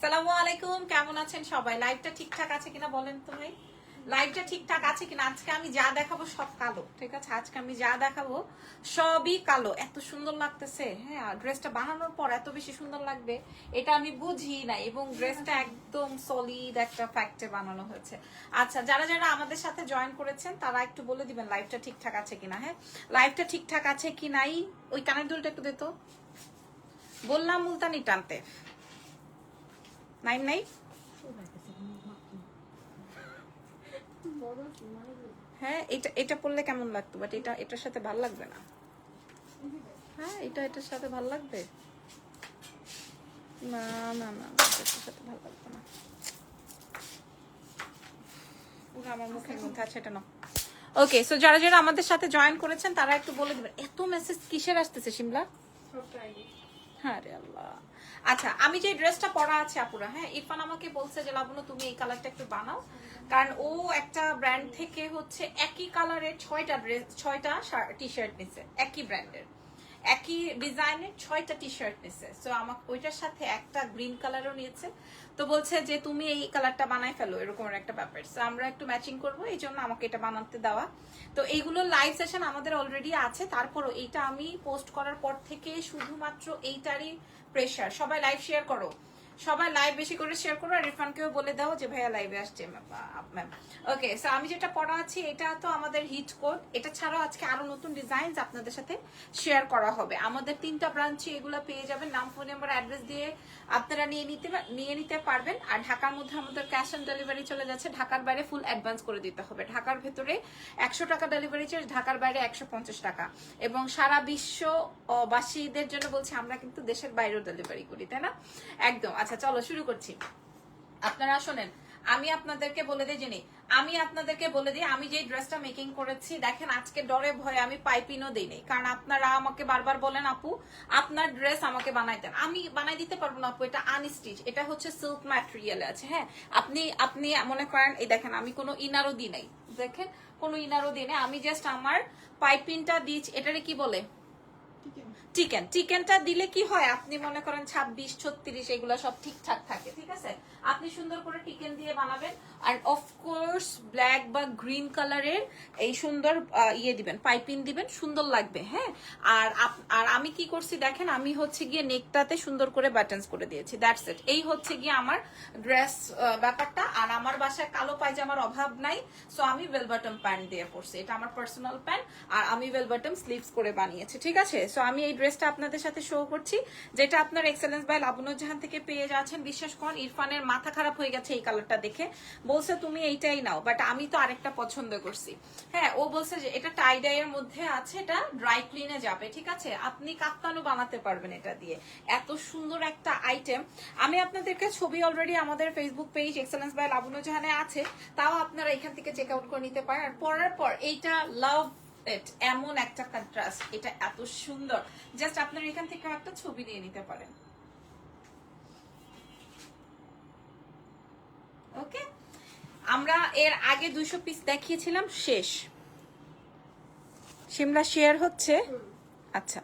সালামু আলাইকুম, কেমন আছেন সবাই? লাইভটা ঠিকঠাক আছে কিনা বলেন তো ভাই? লাইভটা ঠিকঠাক আছে কিনা? আজকে আমি যা দেখাবো সব কালো, ঠিক আছে? আজকে আমি যা দেখাবো সবই কালো। এত সুন্দর লাগতেছে হ্যাঁ? ড্রেসটা বানানোর পর এত বেশি সুন্দর লাগবে, এটা আমি বুঝি না এবং ড্রেসটা একদম সলিড একটা ফ্যাক্টে বানানো হয়েছে। আচ্ছা যারা যারা আমাদের সাথে জয়েন করেছেন, তারা একটু বলে দিবেন লাইভটা ঠিকঠাক আছে কিনা হ্যাঁ? লাইভটা ঠিকঠাক আছে কি নাই ওই কানের দুলটা একটু দিত বললাম মুলতানি টানতে। নাইম নাই হ্যাঁ এটা এটা পড়লে কেমন লাগতো? বাট এটা এটার সাথে ভালো লাগবে না। হ্যাঁ এটা এটার সাথে ভালো লাগবে? না না না এটার সাথে ভালো লাগবে না। পুরো আমার মুখের মধ্যে আছে এটা না ওকে সো যারা যারা আমাদের সাথে জয়েন করেছেন তারা একটু বলে দিবেন। এত মেসেজ কিসের আসতেছে শিমলা হ্যাঁ রে আল্লাহ। আচ্ছা আমি যে ড্রেসটা পরা আছে আপুরা হ্যাঁ ইরফান আমাকে বলছে যে, লাবণ্য, তুমি এই কালারটা একটু বানাও। কারণ ও একটা ব্র্যান্ড থেকে হচ্ছে একই কালারের ছয়টা ড্রেস ছয়টা টি শার্ট নিছে, একই ব্র্যান্ডের একই ডিজাইনের ছয়টা টি শার্ট নিছে। সো আমাকে ওইটার সাথে একটা গ্রিন কালারও নিয়েছে। তো বলছে যে, তুমি এই কালারটা বানাই ফেলো। এরকম একটা ব্যাপার। তো আমরা একটু ম্যাচিং করব, এই জন্য আমাকে এটা বানাতে দেওয়া। তো এইগুলো লাইভ সেশন আমাদের অলরেডি আছে। তারপরও এইটা আমি পোস্ট করার পর থেকে শুধুমাত্র এইটারই প্রেশার সবাই লাইভ শেয়ার করো। সবাই লাইভ বেশি করে শেয়ার করো আর ইরফানকেও বলে দাও যে, ভাইয়া লাইভে আসছে ম্যাম ওকে সো আমি যেটা পড়া আছি, এটা তো আমাদের হিট কোড এটা ছাড়াও আজকে আরও নতুন ডিজাইন আপনাদের সাথে শেয়ার করা হবে। আমাদের তিনটা ব্রাঞ্চে এগুলো পেয়ে যাবেন। নাম ফোন নাম্বার অ্যাড্রেস দিয়ে আপনারা নিয়ে নিতে নিয়ে নিতে পারবেন। আর ঢাকার মধ্যে আমাদের ক্যাশ অন ডেলিভারি চলে যাচ্ছে। ঢাকার বাইরে ফুল অ্যাডভান্স করে দিতে হবে। ঢাকার ভেতরে একশো টাকা ডেলিভারি চার্জ ঢাকার বাইরে একশো পঞ্চাশ টাকা। এবং সারা বিশ্ববাসীদের জন্য বলছি, আমরা কিন্তু দেশের বাইরেও ডেলিভারি করি, তাই না? একদম। আচ্ছা চলো, শুরু করছি। আপনারা শোনেন, আমি আপনাদেরকে বলে দিই জেনে আমি আপনাদেরকে বলে দিই, আমি যে ড্রেসটা মেকিং করেছি, দেখেন আজকে ডরে ভয়ে আমি পাইপিনও দিই নাই। কারণ আপনারা আমাকে বারবার বলেন, আপু, আপনার ড্রেস আমাকে বানাই দেন আমি বানাই দিতে পারব না, আপু, এটা আনস্টিচ এটা হচ্ছে সিল্ক ম্যাটেরিয়াল আছে হ্যাঁ? আপনি আপনি মনে করেন, এই দেখেন, আমি কোনো ইনারও দিই নাই। দেখেন, কোনো ইনারও দিই নাই। আমি জাস্ট আমার পাইপিনটা দিচ্ছি, এটারে কি বলে? চিকেন চিকেনটা দিলে কি হয়? আপনি মনে করেন ছাব্বিশ, ছত্রিশ, এগুলো সব ঠিকঠাক থাকে, ঠিক আছে? আপনি সুন্দর করে টিকেন দিয়ে বানাবেন। আর অফকোর্স ব্ল্যাক বা গ্রিন কালারের এই সুন্দর ইয়ে দিবেন পাইপিং দিবেন, সুন্দর লাগবে হ্যাঁ? আর আর আমি কি করছি দেখেন, আমি হচ্ছে গিয়ে নেকটাতে সুন্দর করে বাটনস করে দিয়েছি দ্যাটস ইট এই হচ্ছে গিয়ে আমার ড্রেস ব্যাপারটা। আর আমার বাসায় কালো পায়জামার অভাব নাই সো আমি ওয়েল বটম প্যান্ট দিয়ে পরছি। এটা আমার পার্সোনাল প্যান্ট আর আমি ওয়েল বটম স্লিভস করে বানিয়েছি, ঠিক আছে? সো আমি এই ড্রেসটা আপনাদের সাথে শো করছি, যেটা আপনার এক্সেলেন্স বাই লাবনুর জাহান থেকে পেয়ে যাচ্ছেন। বিশ্বাস করুন, ইরফানের মাথা খারাপ হয়ে গেছে এই কালারটা দেখে। বলছে, তুমি এইটাই নাও। বাট আমি তো আরেকটা পছন্দ করছি। হ্যাঁ ও বলছে যে, এটা টাই ডাই এর মধ্যে আছে, এটা ড্রাই ক্লিনে যাবে, ঠিক আছে? আপনি কাপ্তানও বানাতে পারবেন এটা দিয়ে। এত সুন্দর একটা আইটেম আমি আপনাদেরকে ছবি অলরেডি আমাদের Facebook page excellence by Labnu জাহানে আছে। তাও আপনারা এখান থেকে চেক আউট করে নিতে পারেন। পরার পর এইটা লাভ ইট এমন একটা কন্ট্রাস্ট এটা এত সুন্দর। জাস্ট আপনারা এখান থেকে একটা ছবি নিয়ে নিতে পারেন ওকে আমরা এর আগে দুইশো পিস দেখিয়েছিলাম, শেষ। সিমলা শেয়ার হচ্ছে? আচ্ছা।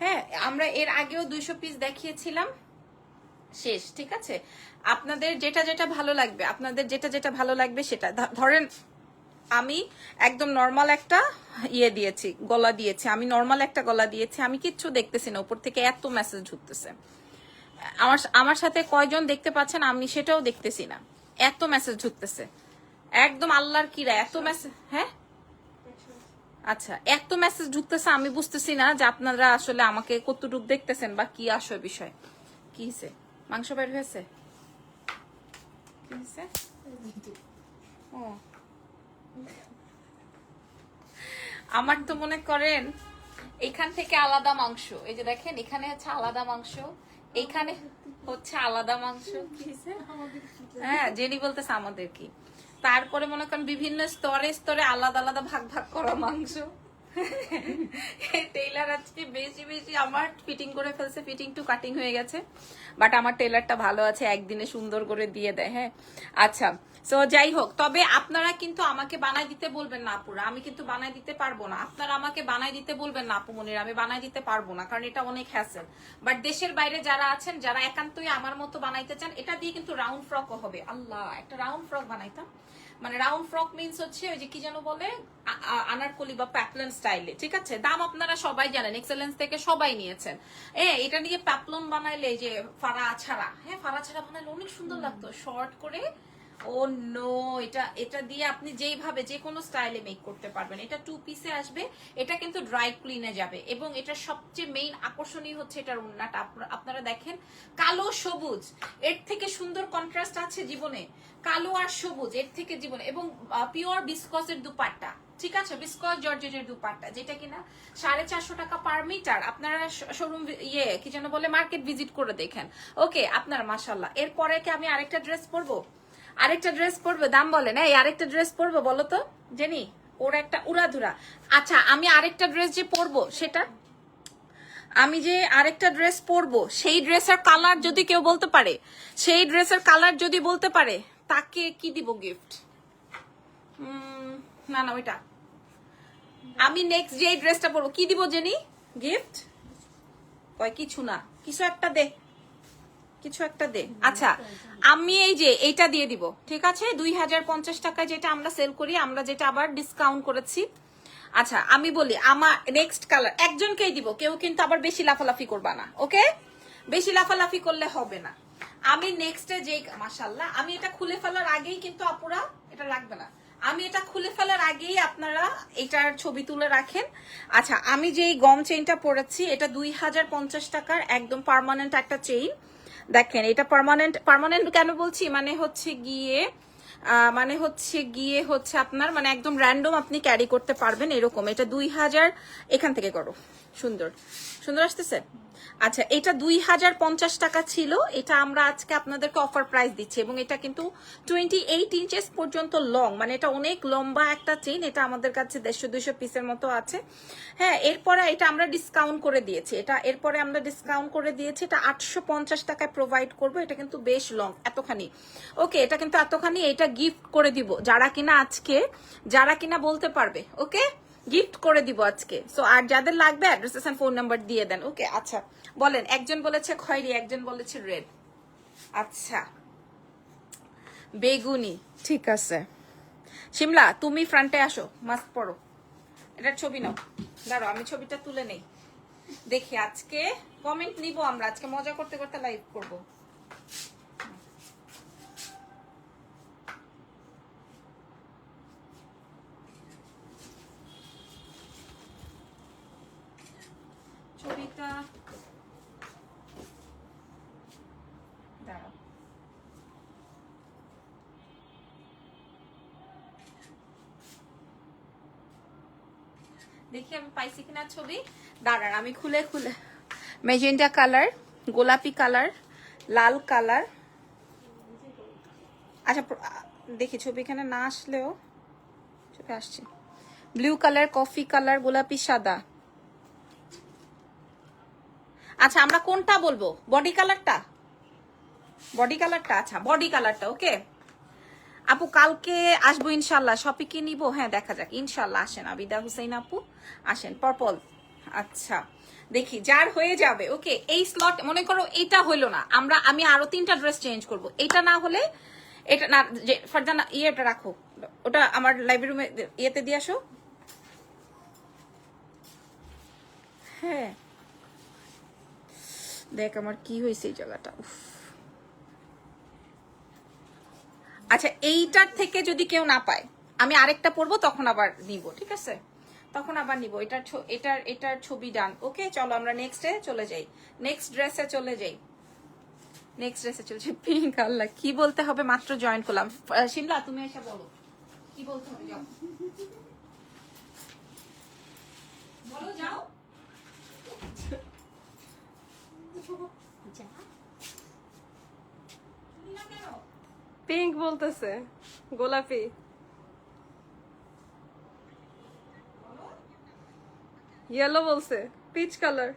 হ্যাঁ আমরা এর আগেও দুইশো পিস দেখিয়েছিলাম, শেষ, ঠিক আছে? আপনাদের যেটা যেটা ভালো লাগবে, আপনাদের যেটা যেটা ভালো লাগবে সেটা। ধরেন, আমি একদম নর্মাল একটা ইয়ে দিয়েছি, গলা দিয়েছি। আমি নর্মাল একটা গলা দিয়েছি, আমি কিচ্ছু দেখতেছি না, উপর থেকে এত মেসেজ ঢুকতেছে। আমার আমার সাথে কয়জন দেখতে পাচ্ছেন, আমি সেটাও দেখতেছি না। এত মেসেজ ঢুকতেছে। একদম আল্লাহর কিরা এত মেসেজ হ্যাঁ? আচ্ছা এত মেসেজ ঢুকতেছে, আমি বুঝতেছি না যে আপনারা আসলে আমাকে কতটুক দেখতেছেন বা কি আসবে বিষয়। কি হয়েছে মাংস বের হয়েছে? কি ও। আমার তো মনে করেন, এখান থেকে আলাদা মাংস। এই যে দেখেন, এখানে হচ্ছে আলাদা মাংস। এখানে হচ্ছে আলাদা মাংস। হ্যাঁ জেনি বলতেছে আমাদের কি। তারপরে মনে করেন বিভিন্ন স্তরে স্তরে আলাদা আলাদা ভাগ ভাগ করা মাংস। টেইলার আজকে বেশি বেশি আমার ফিটিং করে ফেলছে ফিটিং টু কাটিং হয়ে গেছে। বাট আমার ভালো আছে, একদিনে সুন্দর করে দিয়ে দেয় হ্যাঁ। আচ্ছা যাই হোক, তবে আপনারা কিন্তু আমাকে বানাই দিতে বলবেন না আপুরা। আমি কিন্তু বানাই দিতে পারব না। আপনারা আমাকে বানাই দিতে বলবেন না আপু মনির, আমি বানাই দিতে পারব না, কারণ এটা অনেক হ্যাসেল বাট দেশের বাইরে যারা আছেন, যারা একান্তই আমার মতো বানাইতে চান, এটা দিয়ে কিন্তু রাউন্ড ফ্রকও হবে। আল্লাহ, একটা রাউন্ড ফ্রক বানাইতাম। মানে রাউন্ড ফ্রক মিন্স হচ্ছে ওই যে কি যেন বলে আনারকলি বা প্যাপলন স্টাইলে ঠিক আছে? দাম আপনারা সবাই জানেন এক্সেলেন্স থেকে সবাই নিয়েছেন। এ এটা নিয়ে প্যাপলন বানাইলে যে ফাড়া ছাড়া হ্যাঁ ফাড়া ছাড়া বানাইলে অনেক সুন্দর লাগতো। শর্ট করে ও নো এটা এটা দিয়ে আপনি যেইভাবে যে কোনো স্টাইলে মেক করতে পারবেন। এটা টু পিসে আসবে, এটা কিন্তু ড্রাই ক্লিনে যাবে। এবং এটা সবচেয়ে মেইন আকর্ষণীয় হচ্ছে এটার উন্নাটা আপনারা- দেখেন, কালো সবুজ, এর থেকে সুন্দর কন্ট্রাস্ট আছে জীবনে। কালো আর সবুজ, এর থেকে জীবনে। এবং পিওর বিসকসের দুপাট্টা। ঠিক আছে? বিসকস জর্জেটের দুপাট্টা, যেটা কিনা সাড়ে চারশো টাকা পার মিটার আপনারা শোরুম ইয়ে কি যেন বলে মার্কেট ভিজিট করে দেখেন। ওকে আপনার মাসাল্লাহ এরপরে কি আমি আরেকটা ড্রেস পরবো? আরেকটা ড্রেস পরবে, দাম বলেন এই আরেকটা ড্রেস পরবো, বলো তো। জেনি, ওর একটা উড়াধুরা। আচ্ছা আমি আরেকটা ড্রেস যে পরবো, সেটা? আমি যে আরেকটা ড্রেস পরবো, সেই ড্রেসের কালার যদি কেউ বলতে পারে, সেই ড্রেসের কালার যদি বলতে পারে, তাকে কি দিব গিফট না না, ওইটা। আমি নেক্সট যে ড্রেসটা পরবো, কি দিব জেনি? গিফট কয়, কিছু না, কিছু একটা দে। কিছু একটা দে। আচ্ছা আমি এই যে এইটা দিয়ে দিব, ঠিক আছে? দুই হাজার পঞ্চাশ টাকায় যেটা আমরা সেল করি, আমরা যেটা আবার ডিসকাউন্ট করেছি। আচ্ছা আমি বলি, আমার নেক্সট কালার একজনকেই দিব, কেউ কিন্তু আবার বেশি লাফালাফি করবা না, ওকে? বেশি লাফালাফি করলে হবে না। আমি নেক্সটে যে মাসাল্লাহ আমি এটা খুলে ফেলার আগেই কিন্তু আপুরা এটা লাগবে না। আমি এটা খুলে ফেলার আগেই আপনারা এটার ছবি তুলে রাখেন। আচ্ছা আমি যেই গম চেইনটা পরেছি, এটা দুই হাজার পঞ্চাশ টাকার একদম পারমানেন্ট একটা চেইন দেখেন, এটা পার্মানেন্ট পার্মানেন্ট কেন বলছি? মানে হচ্ছে গিয়ে মানে হচ্ছে গিয়ে হচ্ছে আপনার মানে একদম র্যান্ডম আপনি ক্যারি করতে পারবেন এরকম। এটা দুই হাজার, এখান থেকে করো। সুন্দর। সুন্দর আসতেছে? আচ্ছা এটা দুই হাজার পঞ্চাশ টাকা ছিল। এটা আমরা আজকে আপনাদেরকে অফার প্রাইস দিচ্ছি এবং এটা কিন্তু টোয়েন্টি এইট ইঞ্চেস পর্যন্ত লং মানে এটা অনেক লম্বা একটা চেইন এটা আমাদের কাছে দেড়শো দুইশো পিসের মতো আছে। হ্যাঁ এরপরে এটা আমরা ডিসকাউন্ট করে দিয়েছি। এটা এরপরে আমরা ডিসকাউন্ট করে দিয়েছি, এটা আটশো পঞ্চাশ টাকায় প্রোভাইড করব। এটা কিন্তু বেশ লং এতখানি। ওকে এটা কিন্তু এতখানি, এটা গিফট করে দিব। যারা কিনা আজকে, যারা কিনা বলতে পারবে ওকে গিফট করে দিব আজকে। সো আর যাদের লাগবে অ্যাড্রেস ফোন নাম্বার দিয়ে দেন ওকে আচ্ছা। বলেন, একজন বলেছে খয়েরি, একজন বলেছে রেড। আচ্ছা। বেগুনি, ঠিক আছে। শিমলা, তুমি ফ্রন্টে আসো, মাস্ক পরো। এটা ছবি নাও। দাঁড়ো আমি ছবিটা তুলে নেই। দেখি, আজকে কমেন্ট নিব আমরা। আজকে মজা করতে করতে লাইভ করব ছবিটা দাঁড়াও দেখি আমি পাইছি কিনা ছবি। দাঁড়ান, আমি খুলে খুলে। মেজেন্টা কালার, গোলাপি কালার, লাল কালার। আচ্ছা দেখি, ছবি এখানে না আসলেও ছবি আসছে। ব্লু কালার, কফি কালার, গোলাপি, সাদা। আচ্ছা আমরা কোনটা বলব? বডি কালারটা? বডি কালারটা আচ্ছা বডি কালারটা, ওকে? আপু, কালকে আসব ইনশাল্লাহ। শপে কি নিবো। হ্যাঁ দেখা যাক। ইনশাল্লাহ আসেন। আবিদা হুসাইন আপু, আসেন। পরপল। আচ্ছা দেখি, যার হয়ে যাবে। ওকে এই স্লট মনে করো এইটা হইল না। আমরা, আমি আরও তিনটা ড্রেস চেঞ্জ করব। এটা না হলে, এটা না, যে, ফারজানা, ইয়েটা রাখো। ওটা আমার লাইব্রেরি রুমে ইয়েতে দিয়ে আসো। হ্যাঁ। দেখ আমার কি হয়েছে এই জায়গাটা। উফ। আচ্ছা এইটার থেকে যদি কেউ না পায়, আমি আরেকটা পরবো তখন আবার নিব, ঠিক আছে? তখন আবার নিব। এটার এটার এটার ছবি ডান ওকে চলো আমরা নেক্সটে চলে যাই। নেক্সট ড্রেসে চলে যাই। নেক্সট ড্রেসে চলে যাই। পিঙ্ক আল্লাহ, কি বলতে হবে? মাত্র জয়েন করলাম। শিমলা, তুমি এসে বলো। কি বলতে হবে? যাও। বলো, যাও তুমি না কেন পিঙ্ক বলতেছে গোলাপি। ইয়েলো বলছে পিচ কালার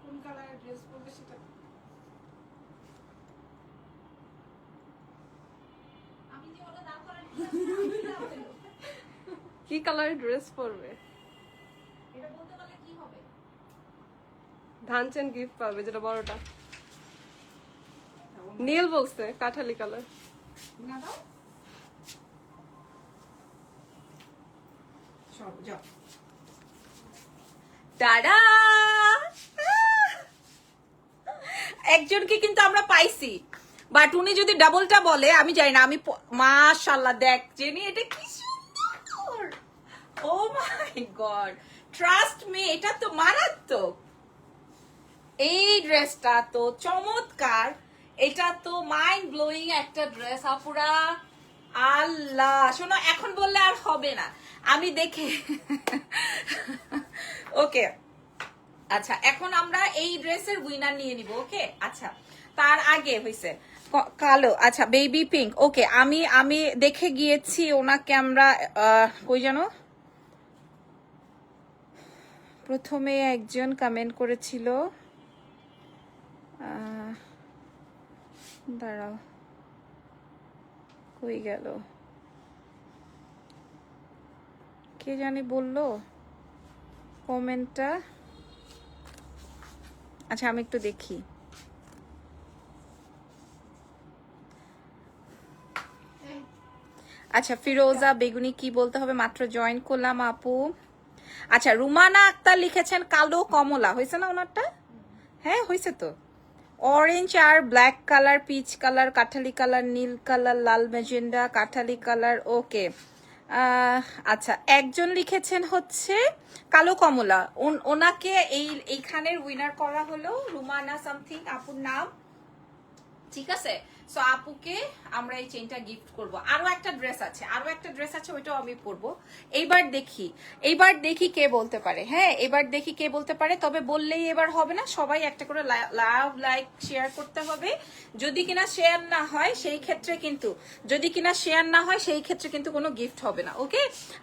কোন কালারের ড্রেস পরবে সেটা? আমি যে ওটা দাম করার কি কালারের ড্রেস পরবে এটা বলতে পারলে কি হবে ধানচেন গিফট পাবে যেটা বড়টা। নীল বলছে কাঠালি কালার দাদা একজনকে কিন্তু আমরা পাইছি বাট উনি যদি ডাবলটা বলে আমি জানি না আমি মাশাল্লাহ দেখ জেনি এটা কি সুন্দর! Oh my god trust me এটা তো মারাত্মক! এই ড্রেসটা তো চমৎকার। এটা তো মাইন্ড ব্লোয়িং একটা ড্রেস, আপুরা। আল্লাহ, শোনো, এখন বললে আর হবে না। আমি দেখে ওকে। আচ্ছা এখন আমরা এই ড্রেসের উইনার নিয়ে নিব, ওকে? আচ্ছা তার আগে হয়েছে কালো আচ্ছা বেবি পিঙ্ক ওকে, আমি আমি দেখে গিয়েছি ওনাকে আমরা কই জানো? প্রথমে একজন কমেন্ট করেছিল দাঁড়াও। কই গেল? কে জানি বলল? কমেন্টটা? আচ্ছা আমি একটু দেখি। আচ্ছা ফিরোজা বেগুনি কি বলতে হবে? মাত্র জয়েন করলাম আপু। আচ্ছা রুমানা আক্তার লিখেছেন কালো কমলা। হয়েছে না ওনারটা? হ্যাঁ হয়েছে তো। অরেঞ্জ আর ব্ল্যাক কালার পিচ কালার কাঠালি কালার নীল কালার লাল মেজেন্ডা কাঠালি কালার ওকে আচ্ছা একজন লিখেছেন হচ্ছে কালো কমলা। ওন- ওনাকে এই, এইখানের উইনার করা হলো রুমানা সামথিং আপুর নাম। ঠিক আছে? সো আপুকে আমরা এই চেইনটা গিফট করব। আরও একটা ড্রেস আছে, আরও একটা ড্রেস আছে, ওইটাও আমি পরবো। এইবার দেখি এইবার দেখি কে বলতে পারে। হ্যাঁ এবার দেখি কে বলতে পারে, তবে বললেই এবার হবে না। সবাই একটা করে লাভ লাইক শেয়ার করতে হবে। যদি কিনা শেয়ার না হয়, সেই ক্ষেত্রে কিন্তু, যদি কিনা শেয়ার না হয়, সেই ক্ষেত্রে কিন্তু কোনো গিফট হবে না ওকে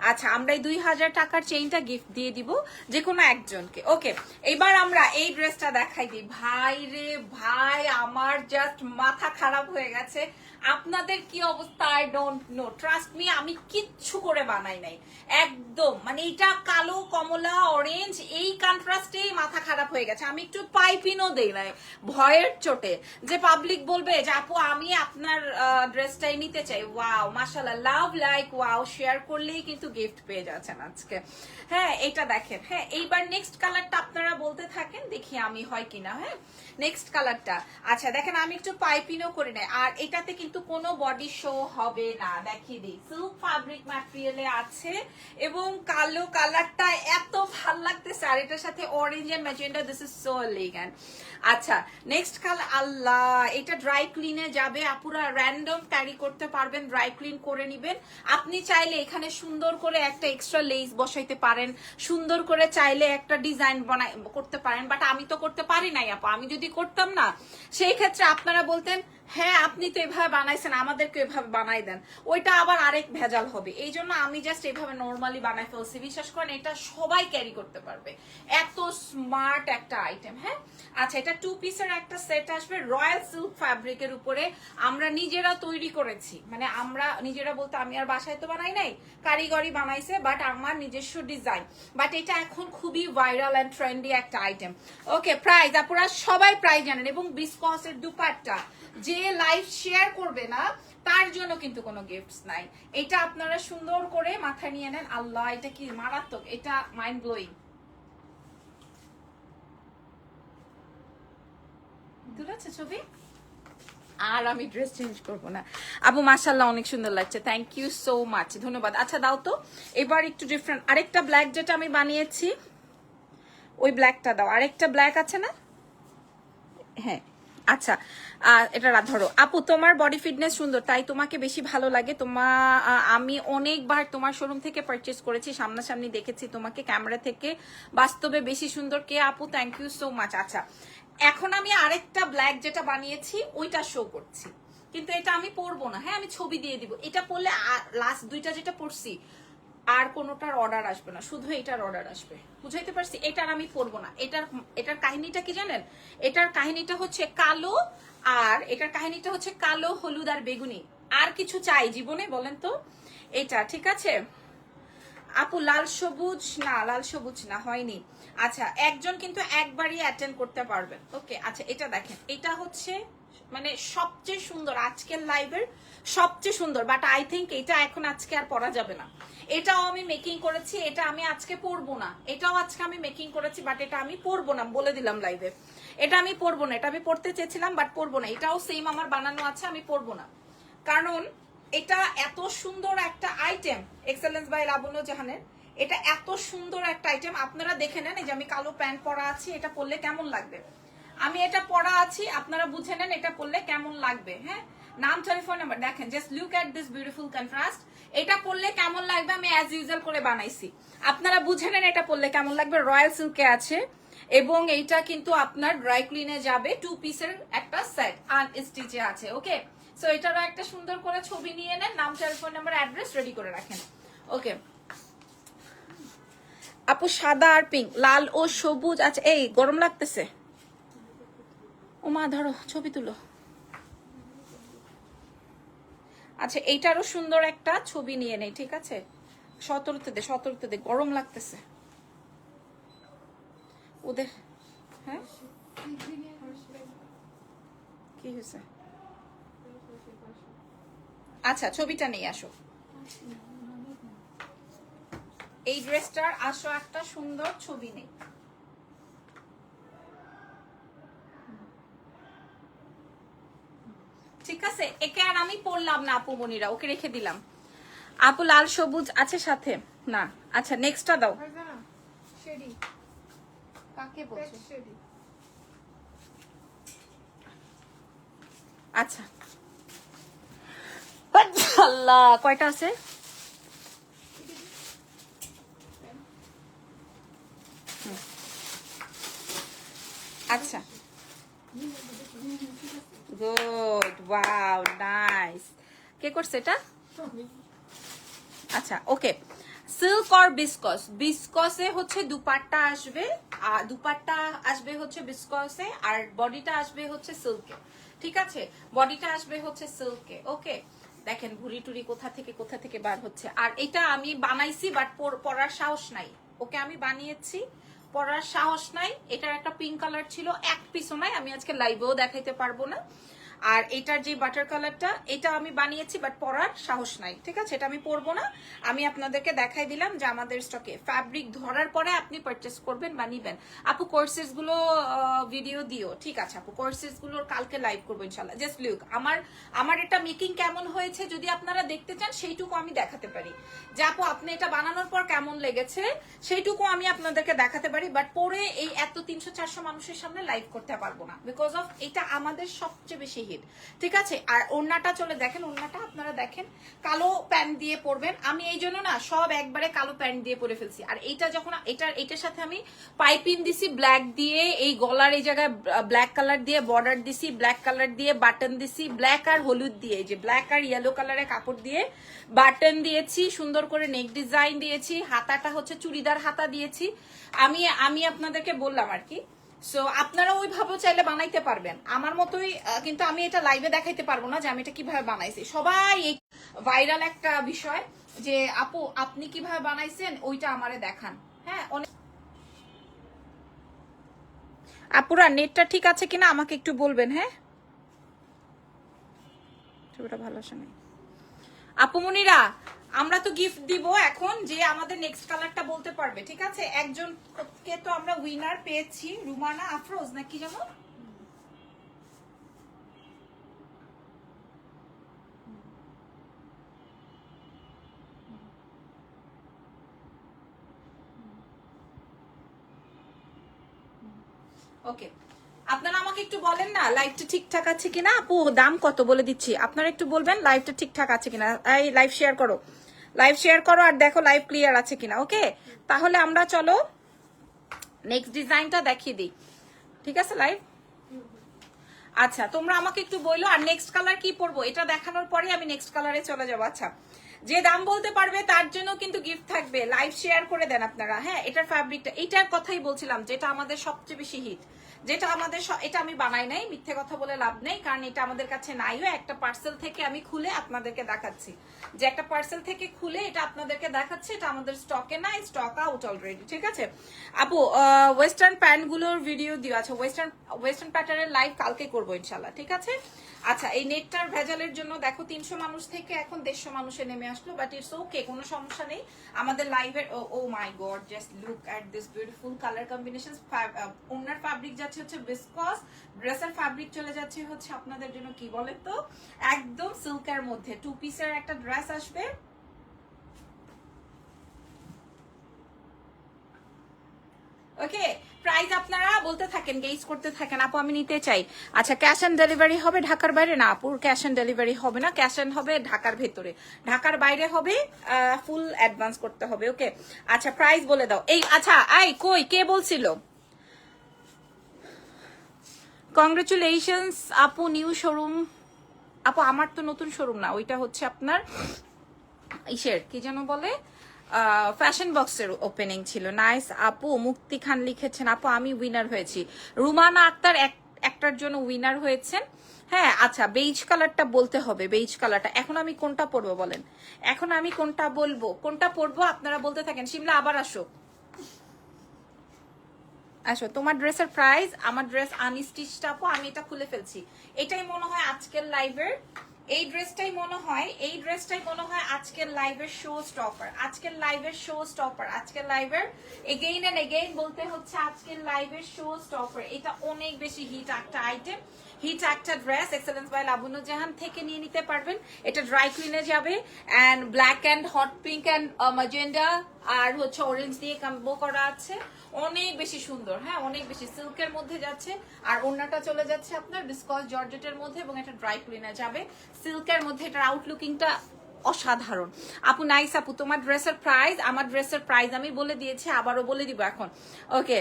আচ্ছা আমরা এই দুই হাজার টাকার চেইনটা গিফট দিয়ে দিব যে কোনো একজনকে ওকে এবার আমরা এই ড্রেসটা দেখাই দিই। ভাই রে ভাই, আমার জাস্ট মাথা খারাপ হয়ে গেছে। আপনাদের কি অবস্থা? I don't know trust me আমি কিচ্ছু করে বানাই নাই। একদম। মানে এটা কালো, কমলা অরেঞ্জ কন্ট্রাস্টেই মাথা খারাপ হয়ে গেছে। আমি একটু পাইপিনও দেই নাই ভয়ের চোটে। যে পাবলিক বলবে যে, আপু, আমি আপনার ড্রেসটাই নিতে চাই। ওয়াও মাশাল্লাহ লাভ লাইক ওয়াও শেয়ার করলেই কিন্তু গিফট পেয়ে যাচ্ছেন আজকে। হ্যাঁ এটা দেখেন। হ্যাঁ এইবার নেক্সট কালারটা আপনারা বলতে থাকেন, দেখি আমি হয় কিনা হ্যাঁ? নেক্সট কালারটা আচ্ছা দেখেন, আমি একটু পাইপিনও করে নেই। আর এটাতে কিন্তু কোনো বডি শো হবে না। দেখিয়ে দিই। সিল্ক ফ্যাব্রিক ম্যাটেরিয়ালে আছে এবং কালো কালারটা এত ভালো লাগতেছে। আর এটার orange and magenta this is so elegant আচ্ছা নেক্সট কাল আল্লাহ, এটা ড্রাই ক্লিনে যাবে, আপুরা র্যান্ডম ক্যারি করতে পারবেন ড্রাই ক্লিন করে নিবেন। আপনি চাইলে এখানে সুন্দর করে একটা এক্সট্রা লেস বসাইতে পারেন, সুন্দর করে চাইলে একটা ডিজাইন বানাই, করতে পারেন বাট আমি তো করতে পারি নাই, আপা। আমি যদি করতাম না, সেই ক্ষেত্রে আপনারা বলতেন হ্যাঁ আপনি তো এভাবে বানাইছেন, আমাদেরকে এভাবে বানাই দেন। ওইটা আবার আরেক ভেজাল হবে। এই জন্য আমি জাস্ট এভাবে নর্মালি বানাই ফেলছি। বিশ্বাস করেন এটা সবাই ক্যারি করতে পারবে। এত স্মার্ট একটা আইটেম হ্যাঁ? আচ্ছা এটা টু পিসের একটা সেট আসবে রয়্যাল সিল্ক ফ্যাব্রিকের উপরে আমরা নিজেরা তৈরি করেছি। মানে আমরা নিজেরা বলতে আমি আর বাসায় তো বানাই নাই, কারিগরি বানাইছে বাট আমার নিজস্ব ডিজাইন বাট এটা এখন খুবই ভাইরাল অ্যান্ড ট্রেন্ডি একটা আইটেম ওকে প্রাইস আপনারা সবাই প্রাইস জানেন এবং বিসকসের দুপাট্টা। যে লাইভ শেয়ার করবে না, তার জন্য কিন্তু কোনো গিফটস নাই। এটা আপনারা সুন্দর করে মাথায় নিয়ে নেন। আল্লাহ, এটা কি মারাত্মক? এটা মাইন্ড ব্লোয়িং ছবি? আর আমি ড্রেস চেঞ্জ করব না। আবু মাশাল্লাহ অনেক সুন্দর লাগছে। থ্যাংক ইউ সো মাচ ধন্যবাদ। আচ্ছা দাও তো। এবার একটু ডিফারেন্ট আরেকটা ব্ল্যাক যেটা আমি বানিয়েছি, ওই ব্ল্যাকটা দাও। আরেকটা ব্ল্যাক আছে না? হ্যাঁ। আচ্ছা এটা ধরো। আপু, তোমার বডি ফিটনেস সুন্দর, তাই তোমাকে বেশি ভালো লাগে। তোমা আমি অনেকবার তোমার শোরুম থেকে পারচেস করেছি, সামনাসামনি দেখেছি তোমাকে। ক্যামেরা থেকে বাস্তবে বেশি সুন্দর। কে আপু? থ্যাংক ইউ সো মাচ আচ্ছা এখন আমি আরেকটা ব্ল্যাক যেটা বানিয়েছি, ওইটা শো করছি। কিন্তু এটা আমি পরবো না হ্যাঁ আমি ছবি দিয়ে দিব। এটা পরলে লাস্ট দুইটা যেটা পরছি, আর কোনোটার অর্ডার আসবে না। শুধু এটার অর্ডার আসবে। বুঝাইতে পারছি? এটার আমি পরবো না। এটার এটার কাহিনীটা কি জানেন? এটার কাহিনীটা হচ্ছে কালো, আর এটার কাহিনীটা হচ্ছে কালো, হলুদ আর বেগুনি। আর কিছু চাই জীবনে, বলেন তো? এটা, ঠিক আছে? আপু, লাল সবুজ? না, লাল সবুজ না, হয়নি। আচ্ছা একজন কিন্তু একবারই অ্যাটেন্ড করতে পারবেন। ওকে আচ্ছা এটা দেখেন। এটা হচ্ছে মানে সবচেয়ে সুন্দর, আজকের লাইভের সবচেয়ে সুন্দর বাট আই থিঙ্ক এটা এখন আজকে আর পরা যাবে না। এটাও আমি মেকিং করেছি, এটা আমি আজকে পরবো না। এটাও আজকে আমি মেকিং করেছি বাট এটা আমি পরবো না, বলে দিলাম লাইভে এটা আমি পরবো না, এটা আমি পড়তে চেয়েছিলাম বাট পরবো না। এটাও সেম আমার বানানো আছে, আমি পরবো না। কারণ, এটা এত সুন্দর একটা আইটেম এক্সেলেন্স বাই লাবণ্য জাহানের এটা এত সুন্দর একটা আইটেম আপনারা দেখে নেন, এই যে আমি কালো প্যান্ট পরা আছি, এটা পরলে কেমন লাগবে? আমি এটা পরা আছি, আপনারা বুঝে নেন এটা পরলে কেমন লাগবে হ্যাঁ? নাম টেলিফোন নাম্বার দেখেন just look at this beautiful contrast এটা পরলে কেমন লাগবে, আমি অ্যাজ ইউজুয়াল করে বানাইছি। আপনারা বুঝে নেন এটা পরলে কেমন লাগবে। রয়্যাল সিল্কে আছে, এবং এইটা কিন্তু আপনার ড্রাই ক্লিনে যাবে টু পিসের একটা সেট আন স্টিচে আছে ওকে সো এটারও একটা সুন্দর করে ছবি নিয়ে নেন, নাম টেলিফোন নাম্বার অ্যাড্রেস রেডি করে রাখেন ওকে আপু সাদা আর পিঙ্ক লাল ও সবুজ। আচ্ছা এই গরম লাগতেছে। ও মা, ধরো, ছবি তুলো। আচ্ছা এইটারও সুন্দর একটা ছবি নিয়ে নেই, ঠিক আছে? সতর্কতে দে সতর্কতে দে, গরম লাগতেছে। ওদের হ্যাঁ? কি হয়েছে? আচ্ছা ছবিটা নিয়ে আসো। এই ড্রেসটার আসো একটা সুন্দর ছবি নেই। ঠিক আছে একে আর আমি পড়লাম না আপু মনিরা ওকে রেখে দিলাম। আপু লাল সবুজ আছে সাথে? না আচ্ছা নেক্সটটা দাও। শেডি। কাকে বলছো? শেডি। আচ্ছা। আল্লাহ কয়টা আছে? আচ্ছা। গুড ওয়াও নাইস কে করছে এটা? আচ্ছা ওকে সিল্ক অর বিসকস বিসকসে হচ্ছে দুপাট্টা আসবে আর দুপাট্টা আসবে হচ্ছে বিসকসে আর বডিটা আসবে হচ্ছে সিল্কে ঠিক আছে? বডিটা আসবে হচ্ছে সিল্কে ওকে দেখেন ভুড়ি টুরি কোথা থেকে কোথা থেকে বার হচ্ছে। আর এটা আমি বানাইছি বাট পরার সাহস নাই। ওকে আমি বানিয়েছি। পরার সাহস নাই। এটার একটা পিঙ্ক কালার ছিল, এক পিসও নাই। আমি আজকে লাইভেও দেখাইতে পারব না। আর এটার যে বাটার কালারটা এটা আমি বানিয়েছি বাট পরার সাহস নাই, ঠিক আছে? এটা আমি পরবো না। আমি আপনাদেরকে দেখাই দিলাম যে আমাদের স্টকে ফ্যাব্রিক ধরার পরে আপনি পারচেস করবেন বা নিবেন। আপু কোর্সেসগুলো ভিডিও দিও। ঠিক আছে, আপু? কোর্সেসগুলোর কালকে লাইভ করব ইনশাল্লাহ জাস্ট লুক আমার আমার এটা মেকিং কেমন হয়েছে যদি আপনারা দেখতে চান, সেইটুকু আমি দেখাতে পারি। যে আপু, আপনি এটা বানানোর পর কেমন লেগেছে, সেইটুকু আমি আপনাদেরকে দেখাতে পারি বাট পরে এই এত তিনশো, চারশো মানুষের সামনে লাইভ করতে পারব না। বিকজ অফ এটা আমাদের সবচেয়ে বেশি হিট। ঠিক আছে? আর ওড়নাটা চলে দেখেন, ওড়নাটা আপনারা দেখেন, কালো প্যান্ট দিয়ে পরবেন। আমি এই জন্য না সব একবারে কালো প্যান্ট দিয়ে পরে ফেলছি। আর এইটা যখন, এটার এটার সাথে আমি পাইপিং দিছি ব্ল্যাক দিয়ে, এই গলার, এই জায়গায় ব্ল্যাক কালার দিয়ে বর্ডার দিছি ব্ল্যাক কালার দিয়ে বাটন দিছি ব্ল্যাক আর হলুদ দিয়ে যে ব্ল্যাক আর ইয়েলো কালারের কাপড় দিয়ে বাটন দিয়েছি, সুন্দর করে নেক ডিজাইন দিয়েছি, হাতাটা হচ্ছে চুড়িদার হাতা দিয়েছি। আমি আমি আপনাদেরকে বললাম আর কি সো আপনারা ওইভাবেও চাইলে বানাইতে পারবেন। আমার মতোই কিন্তু আমি এটা লাইভে দেখাইতে পারব না যে আমি এটা কীভাবে বানাইছি। সবাই এই ভাইরাল একটা বিষয় যে, আপু, আপনি কীভাবে বানাইছেন? ওইটা আমারে দেখান। হ্যাঁ অনেক আপুরা, নেটটা ঠিক আছে কিনা আমাকে একটু বলবেন হ্যাঁ? ছবিটা ভালো আসে নাই। আপুমনিরা আমরা তো গিফট দিব এখন যে আমাদের নেক্সট কালারটা বলতে পারবে, ঠিক আছে? একজনকে তো আমরা উইনার পেয়েছি, রুমানা আফরোজ, না কি জানো? ওকে আপনারা আমাকে একটু বলেন না লাইভটা ঠিকঠাক আছে কিনা? আপু, দাম কত বলে দিচ্ছি? আপনারা একটু বলবেন লাইভটা ঠিকঠাক আছে কিনা? এই লাইভ শেয়ার করো। লাইভ শেয়ার করো আর দেখো লাইভ ক্লিয়ার আছে কিনা ওকে তাহলে আমরা চলো নেক্সট ডিজাইনটা দেখিয়ে দিই। ঠিক আছে লাইভ আচ্ছা তোমরা আমাকে একটু বলল আর নেক্সট কালার কি পরবো? এটা দেখানোর পরে আমি নেক্সট কালারে চলে যাব আচ্ছা। যে দাম বলতে পারবে, তার জন্য কিন্তু গিফট থাকবে। লাইভ শেয়ার করে দেন আপনারা হ্যাঁ? এটার ফ্যাব্রিকটা এটার কথাই বলছিলাম, যেটা আমাদের সবচেয়ে বেশি হিট যেটা আমাদের এটা আমি বানাই নাই, মিথ্যে কথা বলে লাভ নেই, কারণ এটা আমাদের কাছে নাইও। একটা পার্সেল থেকে আমি খুলে আপনাদেরকে দেখাচ্ছি। যে একটা পার্সেল থেকে খুলে এটা আপনাদেরকে দেখাচ্ছি, এটা আমাদের স্টকে নাই স্টক আউট অলরেডি ঠিক আছে? আপু ওয়েস্টার্ন প্যান্টগুলোর ভিডিও দিও। আচ্ছা ওয়েস্টার্ন ওয়েস্টার্ন প্যাটার্নের লাইভ কালকে করব ইনশাল্লাহ ঠিক আছে? আচ্ছা এই নেটটার ভেজালের জন্য দেখো, তিনশো মানুষ থেকে এখন দেড়শো মানুষে নেমে আসলো বাট ইটস ওকে কোনো সমস্যা নেই। আমাদের লাইভের ও my God just look at this beautiful colour combination owner fabric যাচ্ছে হচ্ছে বিসকস ড্রেসের ফ্যাব্রিক চলে যাচ্ছে হচ্ছে আপনাদের জন্য কি তো? একদম সিল্কের মধ্যে টু পিসের একটা ড্রেস আসবে। ওকে প্রাইস আপনারা বলতে থাকেন গেইস করতে থাকেন। আপু, আমি নিতে চাই। আচ্ছা ক্যাশ অন ডেলিভারি হবে ঢাকার বাইরে? না, আপুর ক্যাশ অন ডেলিভারি হবে না। ক্যাশ অন হবে ঢাকার ভেতরে। ঢাকার বাইরে হবে ফুল অ্যাডভান্স করতে হবে। ওকে আচ্ছা প্রাইস বলে দাও। এই আচ্ছা আই কই? কে বলছিল? কংগ্রেচুলেশনস আপু নিউ শোরুম আপু আমার তো নতুন শোরুম না, ওইটা হচ্ছে আপনার ইসের, কি যেন বলে? ফ্যাশন বক্সের ওপেনিং ছিল। নাইস আপু মুক্তি খান লিখেছেন আপু আমি উইনার হয়েছি। রুমানা আক্তার এক- একটার জন্য উইনার হয়েছেন। হ্যাঁ আচ্ছা বেইজ কালারটা বলতে হবে বেইজ কালারটা এখন আমি কোনটা পরবো বলেন? এখন আমি কোনটা বলব? কোনটা পরবো? আপনারা বলতে থাকেন। সিমলা আবার আসো। আসো, তোমার ড্রেসের প্রাইস আমার ড্রেস আনস্টিচটা আপু আমি এটা খুলে ফেলছি। এটাই মনে হয় আজকের লাইভের এই ড্রেসটাই মনে হয়, এই ড্রেসটাই মনে হয় আজকের লাইভের শো স্টপার আজকের লাইভের শো স্টপার আজকের লাইভের এগেইন এন্ড এগেইন বলতে হচ্ছে আজকের লাইভের শো স্টপার এটা অনেক বেশি হিট একটা আইটেম হিট একটা ড্রেস এক্সেলেন্স বাই লাবুনুজাহান থেকে নিয়ে নিতে পারবেন। এটা ড্রাই ক্লিনে যাবে and black and hot pink and magenta আর হচ্ছে অরেঞ্জ দিয়ে কম্বো করা আছে। অনেক বেশি সুন্দর হ্যাঁ অনেক বেশি সিল্কের মধ্যে যাচ্ছে। আর ওড়নাটা চলে যাচ্ছে আপনার বিসকস জর্জেটের মধ্যে এবং এটা ড্রাই ক্লিনে যাবে। সিল্কের মধ্যে এটার আউটলুকিংটা অসাধারণ। আপু নাইস আপু, তোমার ড্রেসের প্রাইস আমার ড্রেসের প্রাইস আমি বলে দিয়েছি, আবারও বলে দিব এখন। ওকে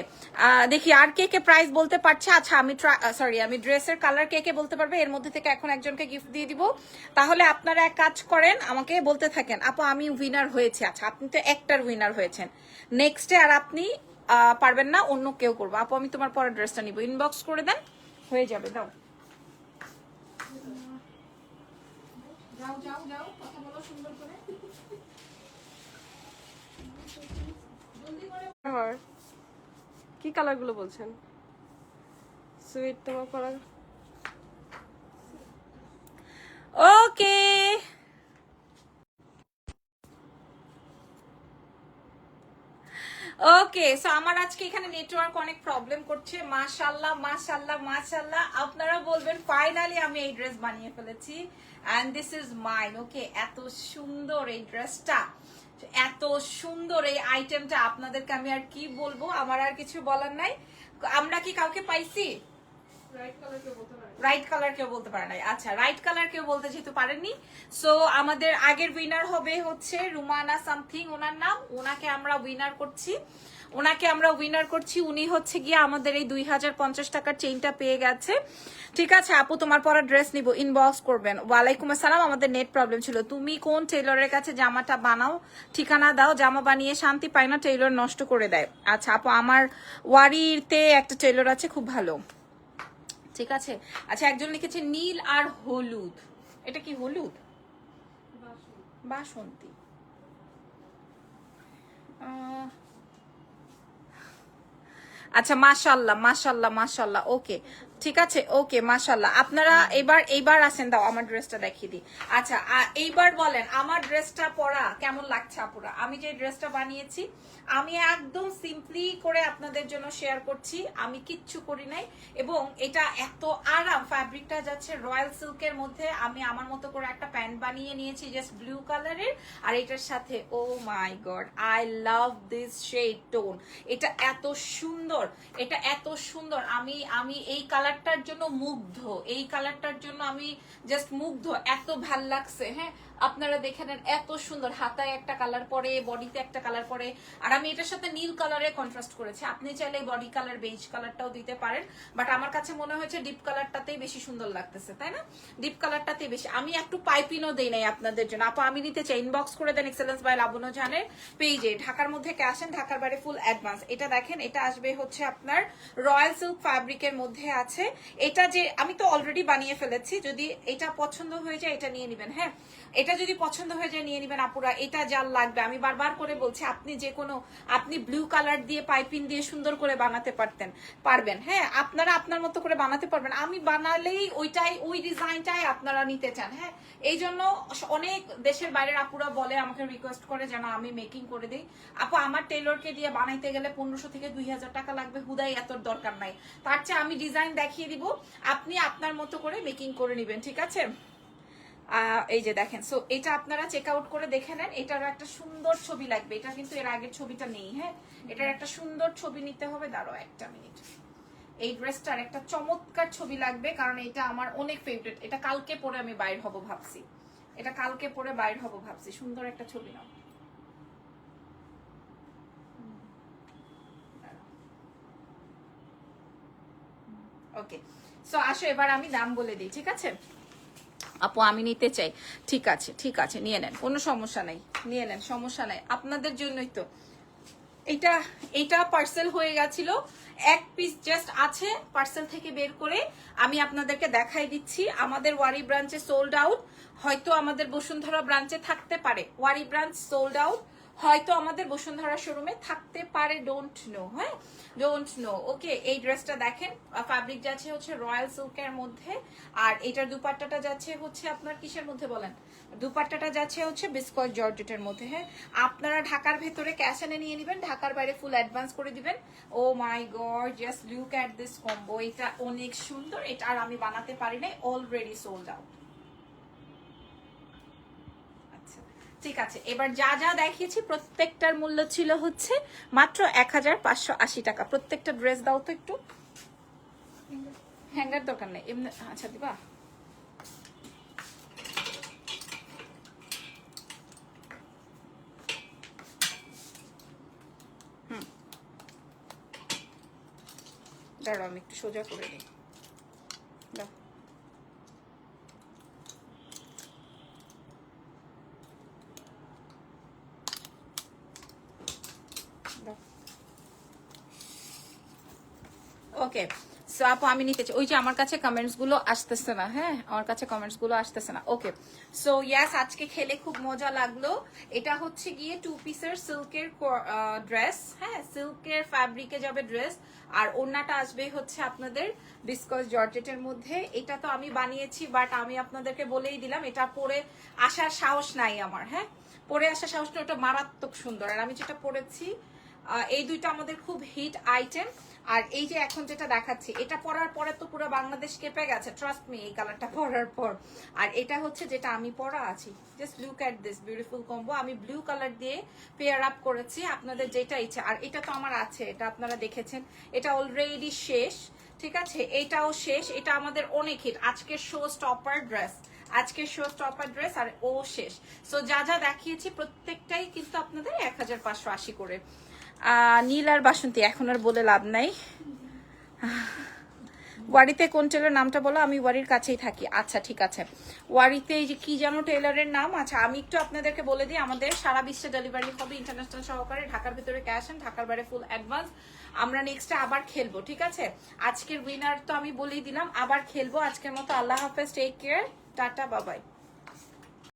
দেখি আর কে কে প্রাইস বলতে পারছে? আচ্ছা আমি সরি আমি ড্রেসের কালার কে কে বলতে পারবে? এর মধ্যে থেকে এখন একজনকে গিফট দিয়ে দিব। তাহলে আপনারা এক কাজ করেন, আমাকে বলতে থাকেন। আপু, আমি উইনার হয়েছে। আচ্ছা আপনি তো একটার উইনার হয়েছেন। নেক্সটে আর আপনি পারবেন না অন্য কেউ করব। আপু আমি তোমার পরের ড্রেসটা নিব। ইনবক্স করে দেন হয়ে যাবে দাও। যাও যাও যাও কথা বলো সুন্দর করে। জলদি করে। আর কি কালারগুলো বলছেন? সুইট তোমার কালার ওকে ওকে সো আমার আজকে এখানে নেটওয়ার্ক অনেক প্রবলেম করছে। মাশাল্লাহ মাশাল্লাহ মাশাল্লাহ আপনারা বলবেন ফাইনালি আমি এই ড্রেস বানিয়ে ফেলেছি। And this is mine okay এত সুন্দর এই ড্রেসটা এত সুন্দর এই আইটেমটা আপনাদেরকে আমি আর কি বলব? আমার আর কিছু বলার নাই। আমরা কি কাউকে পাইছি? রাইট কালার কেউ বলতে পারে নাই আচ্ছা রাইট কালার কেউ বলতে যেহেতু পারেননি সো আমাদের আগের উইনার হবে হচ্ছে রুমানা সামথিং ওনার নাম। ওনাকে আমরা উইনার করছি। ওনাকে আমরা উইনার করছি। উনি হচ্ছে গিয়ে আমাদের এই দুই হাজার পঞ্চাশ টাকার চেইনটা পেয়ে গেছে। ঠিক আছে, আপু, তোমার পরা ড্রেস নিব। ইনবক্স করবেন। ওয়ালাইকুম আসসালাম, আমাদের নেট প্রবলেম ছিল। তুমি কোন টেলরের কাছে জামাটা বানাও, ঠিকানা দাও, জামা বানিয়ে শান্তি পায় না টেলর নষ্ট করে দেয়। আচ্ছা আপু, আমার ওয়ারিতে একটা টেলর আছে, খুব ভালো। ঠিক আছে? আচ্ছা একজন লিখেছে নীল আর হলুদ। এটা কি হলুদ? বাসন্তী। আচ্ছা মাশাল্লাহ মাশাল্লাহ মাশাল্লাহ। ওকে, ঠিক আছে, ওকে, মাশাল্লাহ। আপনারা এবার এইবার আসেন, দাও, আমার ড্রেসটা দেখিয়ে দিই। আচ্ছা এইবার বলেন, আমার ড্রেসটা পরা কেমন লাগছে আপুরা? আমি যে ড্রেসটা বানিয়েছি আমি একদম সিম্পলি করে আপনাদের জন্য শেয়ার করছি। আমি কিচ্ছু করি নাই। এবং এটা এত আরাম ফ্যাব্রিকটা যাচ্ছে রয়্যাল সিল্কের মধ্যে। আমি আমার মতো করে একটা প্যান্ট বানিয়ে নিয়েছি জাস্ট ব্লু কালারের আর এটার সাথে ও my God I love this shade tone এটা এত সুন্দর, এটা এত সুন্দর। আমি আমি এই কালারটার জন্য মুগ্ধ। এই কালারটার জন্য আমি জাস্ট মুগ্ধ। এত ভালো লাগছে হ্যাঁ? আপনারা দেখে নেন এত সুন্দর। হাতায় একটা কালার পরে বডিতে একটা কালার পরে। আর আমি এটার সাথে নীল কালারে কন্ট্রাস্ট করেছি। আপনি চাইলে বডি কালার বেজ কালারটাও দিতে পারেন। বাট আমার কাছে মনে হয়েছে ডিপ কালারটাতেই বেশি সুন্দর লাগতেছে, তাই না? ডিপ কালারটাতেই বেশি। আমি একটু পাইপিনও দেই নাই আপনাদের জন্য। আপা, আমি নিতে চাই। ইনবক্স করে দেন এক্সেলেন্স বাই লাবণ্য জানের পেজে ঢাকার মধ্যে কে আসেন, ঢাকার বাইরে ফুল অ্যাডভান্স এটা দেখেন, এটা আসবে হচ্ছে আপনার রয়্যাল সিল্ক ফ্যাব্রিকের মধ্যে আছে। এটা যে, আমি তো অলরেডি বানিয়ে ফেলেছি। যদি এটা পছন্দ হয়ে যায়, এটা নিয়ে নেবেন হ্যাঁ? এটা যদি পছন্দ হয়ে যায়, নিয়ে নেবেন আপুরা। এটা যার লাগবে। আমি বারবার করে বলছি, আপনি যে কোনো, আপনি ব্লু কালার দিয়ে পাইপিং দিয়ে সুন্দর করে বানাতে পারতেন, পারবেন। হ্যাঁ আপনারা আপনার মতো করে বানাতে পারবেন। আমি বানালেই ওইটাই, ওই ডিজাইনটাই আপনারা নিতে চান। হ্যাঁ এই জন্য অনেক দেশের বাইরের আপুরা বলে, আমাকে রিকোয়েস্ট করে যেন আমি মেকিং করে দিই। আপু, আমার টেলরকে দিয়ে বানাইতে গেলে পনেরোশো থেকে দুই হাজার টাকা লাগবে। হুদাই এত দরকার নাই। তার চেয়ে আমি ডিজাইন দেখিয়ে দিব। আপনি আপনার মতো করে মেকিং করে নেবেন, ঠিক আছে? এই যে দেখেন সো এটা আপনারা চেক আউট করে দেখে নেন এটারও একটা সুন্দর ছবি লাগবে। এটা কিন্তু এর আগের ছবিটা নেই হ্যাঁ? এটার একটা সুন্দর ছবি নিতে হবে দাঁড়ো একটা মিনিট এই ড্রেসটার একটা চমৎকার ছবি লাগবে কারণ এটা আমার অনেক ফেভারিট এটা কালকে পরে আমি বাইর হব ভাবছি। এটা কালকে পরে বাইর হব ভাবছি। সুন্দর একটা ছবি নাও। ওকে সো আসো এবার আমি দাম বলে দিই ঠিক আছে? আপু, আমি নিতে চাই। ঠিক আছে ঠিক আছে, নিয়ে নেন। কোনো সমস্যা নাই, নিয়ে নেন, সমস্যা নাই। আপনাদের জন্যই তো। এটা এটা পার্সেল হয়ে গেছিল। এক পিস জাস্ট আছে পার্সেল থেকে বের করে আমি আপনাদেরকে দেখাই দিচ্ছি। আমাদের ওয়ারি ব্রাঞ্চে সোল্ড আউট হয়তো আমাদের বসুন্ধরা ব্রাঞ্চে থাকতে পারে। ওয়ারি ব্রাঞ্চ সোল্ড আউট হয়তো আমাদের বসুন্ধরা শোরুমে থাকতে পারে ডোন্ট নো হ্যাঁ? ডোন্ট নো ওকে এই ড্রেসটা দেখেন ফ্যাব্রিক যাচ্ছে হচ্ছে রয়্যাল সিল্কের মধ্যে, আর এটার দুপাট্টাটা যাচ্ছে হচ্ছে আপনার কিসের মধ্যে বলেন? দুপাট্টাটা যাচ্ছে হচ্ছে বিস্কট জর্জেটের মধ্যে হ্যাঁ? আপনারা ঢাকার ভেতরে ক্যাশ এনে নিয়ে নেবেন, ঢাকার বাইরে ফুল অ্যাডভান্স করে দিবেন। ও my God just look at this combo এটা অনেক সুন্দর, এটা আর আমি বানাতে পারি নাই অলরেডি সোল্ড আউট আচ্ছা ঠিক আছে, এবার যা যা দেখিয়েছি প্রত্যেকটার মূল্য ছিল হচ্ছে মাত্র এক হাজার পাঁচশো আশি টাকা। প্রত্যেকটা ড্রেস দাও তো একটু। হ্যাঙ্গার দরকার নেই। এমনি আচ্ছা দিবা? দাঁড়াও, আমি একটু সোজা করে দিই দাও ওকে সো আপু, আমি নিতে চাই ওই যে আমার কাছে কমেন্টসগুলো আসতেছে না হ্যাঁ? আমার কাছে কমেন্টসগুলো আসতেছে না। ওকে সো ইয়াস আজকে খেলে খুব মজা লাগল। এটা হচ্ছে গিয়ে টু পিসের সিল্কের ড্রেস হ্যাঁ? সিল্কের ফ্যাব্রিকে যাবে ড্রেস আর ওড়নাটা আসবে হচ্ছে আপনাদের বিস্কস জর্জেটের মধ্যে। এটা তো আমি বানিয়েছি বাট আমি আপনাদেরকে বলেই দিলাম, এটা পরে আসার সাহস নাই আমার হ্যাঁ? পরে আসার সাহস সাহসটা ওটা মারাত্মক সুন্দর। আর আমি যেটা পরেছি এই দুইটা আমাদের খুব হিট আইটেম আর এই যে এখন যেটা দেখাচ্ছি, এটা পরার পরে তো পুরো বাংলাদেশ কেঁপে গেছে। ট্রাস্ট মি এই কালারটা পরার পর। আর এটা হচ্ছে যেটা আমি পরা আছি। Just look at this beautiful combo আমি ব্লু কালার দিয়ে পেয়ার আপ করেছি আপনাদের যেটা ইচ্ছা। আর এটা তো আমার আছে, এটা আপনারা দেখেছেন। এটা অলরেডি শেষ, ঠিক আছে? এটাও শেষ। এটা আমাদের অনেক হিট আজকের শো স্টপার ড্রেস আজকের শো স্টপার ড্রেস আর ও শেষ। সো যা যা দেখিয়েছি, প্রত্যেকটাই কিন্তু আপনাদের এক হাজার পাঁচশো আশি করে। নীল আর বাসন্তী, এখন আর বলে লাভ নাই। ওয়ারিতে কোন টেলার নামটা বলো? আমি ওয়ারির কাছেই থাকি। আচ্ছা ঠিক আছে। ওয়ারিতে এই যে কি যেন টেলারের নাম? আচ্ছা আমি একটু আপনাদেরকে বলে দিই, আমাদের সারা বিশ্বে ডেলিভারি হবে ইন্টারন্যাশনাল সহকারে। ঢাকার ভিতরে ক্যাশ অ্যান্ড ঢাকার বাইরে ফুল অ্যাডভান্স আমরা নেক্সটে আবার খেলব, ঠিক আছে? আজকের উইনার তো আমি বলেই দিলাম, আবার খেলব। আজকের মতো আল্লাহ হাফেজ টেক কেয়ার টাটা বাবাই